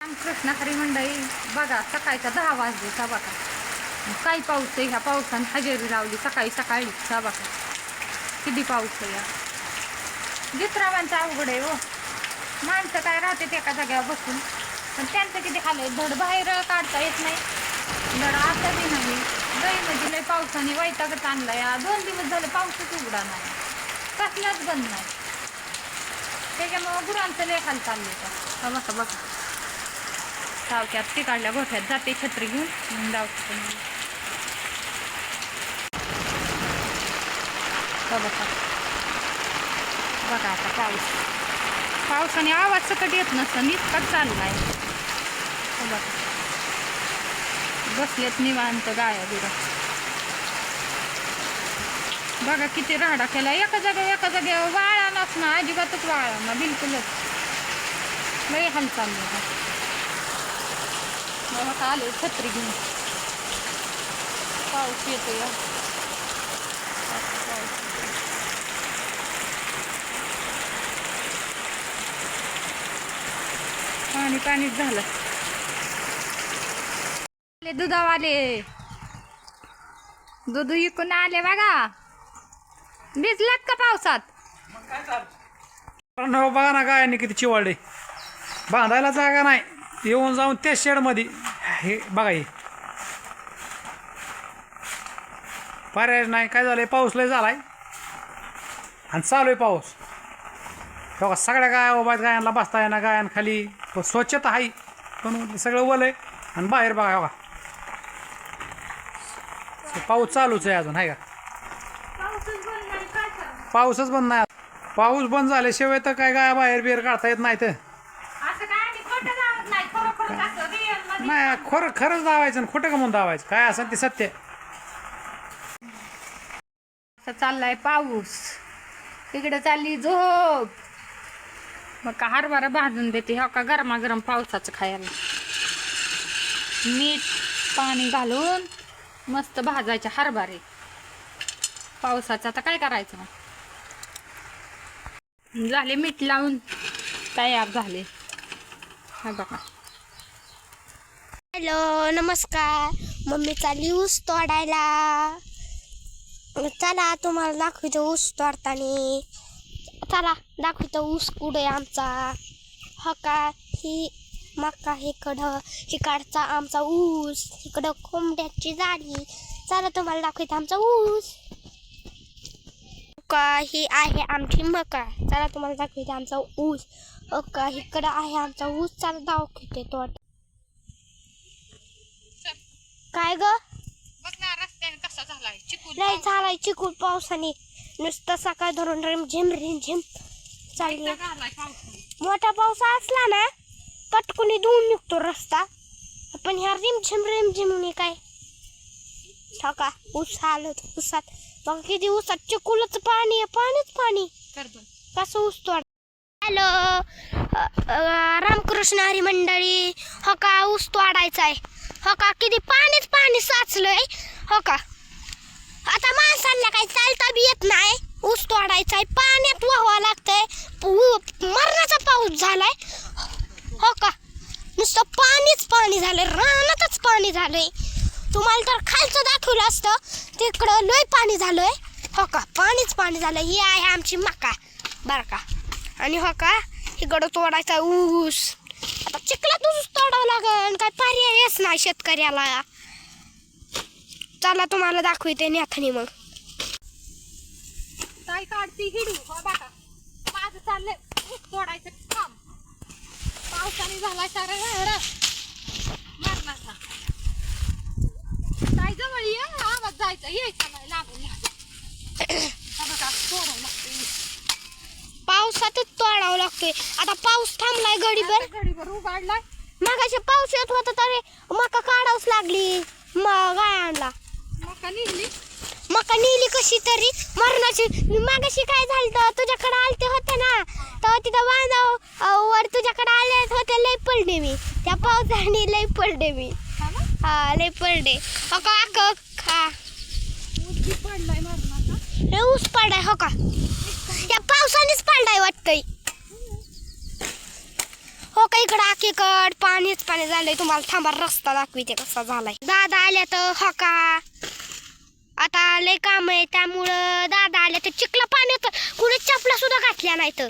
रामकृष्ण हरी मंडळी बघा सकाळचा दहा वाजले सा बघा. काही पाऊस आहे? ह्या पावसाने हजेरी लावली सकाळी सकाळी सा बघा. किती पाऊस आहे या. विश्रामांचं अवघड आहे हो. माणसं काय राहते एका जाग्यावर बसून. पण त्यांचं किती हाल आहे? धड बाहेर काढता येत नाही. धड आता बी नाही. म्हणजे लय पावसाने वैतागच आणला या दोन दिवस झाले पाऊसच उघडा नाही. कसलाच बंद नाही. त्याच्यामुळं गुरांचं लय चाललं चालले का बघा बघा. सावक्यात ती काढल्या गोठ्यात जाते छत्री घेऊन म्हणून जाऊ बघा बघा आता पाऊस. पावसाने आवाज सकट येत नसतं इतकाच चाललाय. हे बघा. बसलेत निवांत गाया बिरा बघा किती राडा केला. एका जागा एका जागेवर वाळा नसणार अजिबातच वाळा ना बिलकुलच. लई हालचाल बघा मग आले छत्री घेऊन. पाऊस येतो या येतोय. पाणी पाणीच झालं. आले दुधावाले दूध विकून आले बघा. भिजलात का पावसात? हो बघा ना गायाने किती चिवाडे बांधायला जागा नाही. येऊन जाऊन त्या शेडमध्ये. हे बघा हे. पर्याय नाही. काय झालंय? पाऊस लय झालाय. आणि चालू आहे पाऊस. बघा सगळ्या गाया उभा आहेत गायांना बसता येणार गायांखाली स्वच्छता आहे. पण सगळं ओलं आहे. आणि बाहेर बघा बघा. पाऊस चालूच आहे अजून आहे का? पाऊसच बंद नाही पाऊस बंद झाल्याशिवाय तर काय गाया बाहेर बिहेर काढता येत नाही तर. नाही खरं खरंच दावायचं आणि खोटं का म्हणून दावायचं काय असं ते सत्य. चाललाय पाऊस. तिकडे चालली झोप. मग का हरभरा भाजून देते हो का? गरमागरम पावसाचं खायला. मीठ पाणी घालून मस्त भाजायचे हरभरे. पावसाचं आता काय करायचं मग? झाले मीठ लावून तयार झाले. हा बघा. हॅलो नमस्कार. मम्मी चालली ऊस तोडायला. चला तुम्हाला दाखवतो ऊस तोडताना. चला दाखवतो ऊस कुठे आमचा. हा का ही मका इकडं इकडचा आमचा ऊस. इकडं कोंबड्याची जाळी चला तुम्हाला दाखवतो आमचा ऊस. का ही आहे आमची मका. चला तुम्हाला दाखवते आमचा ऊस. का इकडं आहे आमचा ऊस. चला दाखवते तोड. काय ग? बघ ना रस्त्याने कसा झालाय? चिकू लय झालाय चिकूल पावसाने. नुसतं सकाळ धरून रिमझिम रिमझिम चालली. मोठा पाऊस असला ना पटकुनी धुवून निघतो रस्ता. पण ह्या रिमझिम रिमझिम काय? ठका ऊस आलं ऊसात बघ किती ऊसात चिकूलच पाणी आहे पाणीच पाणी. बघ. कसं ऊस तोड हॅलो. रामकृष्ण हरी मंडळी हो का ऊस तोडायचा आहे हो का? किती पाणीच पाणी साचलंय. हो का? आता माणसांना काही चालता बी येत नाही. ऊस तोडायचा आहे पाण्यात व्हावं लागतंय. मरणाचा पाऊस झालाय. हो का? नुसतं पाणीच पाणी झालंय रानातच पाणी झालंय. तुम्हाला तर खालचं दाखवलं असतं तिकडं लय पाणी झालंय. हो का? पाणीच पाणी झालं ही आहे आमची मका बरं का? आणि हो का? इकडं तोडायचा ऊस. आता चिखलात तोडावं लागेल. काय पर्यायच नाही शेतकऱ्याला. चला तुम्हाला दाखवते न्याथनी मग. काय काढती हिडू हो बाका माझं चाललंय. तोडायचं काम. पावसाने झाला सारा वेळा मरणाचा. काय जवळ ये. आवाज जायचा. यायचा नाही लागून हा बघा तोडावं लागतं ऊस. पावसातच तोडावं लागतोय. आता पाऊस थांबलाय गडीभर. उघडलाय. मगाशी पाऊस येत होता तरी मका काढावच लागली. मग गायांना मका निघली. मका नेली कशी तरी. मरणाची मागाशी काय झालं तुझ्याकडे आलते होते ना? तेव्हा तिथं बांधाव वर तुझ्याकडे आले होते लय पडले मी. त्या पावसाने लय पडले मी. हा लय पडले. हो का अक खा ऊस पडलाय हो का? या पावसानेच पडलाय काही. हो का इकडं आकीकड पाणीच पाणी झालंय. तुम्हाला थांबा रस्ता दाखविते कसा झालाय. दादा आल्या तर हो का? आता लय काम आहे त्यामुळं दादा आल्या तर चिखला पाण्यात कुणी चपला सुद्धा घातल्या नाही तर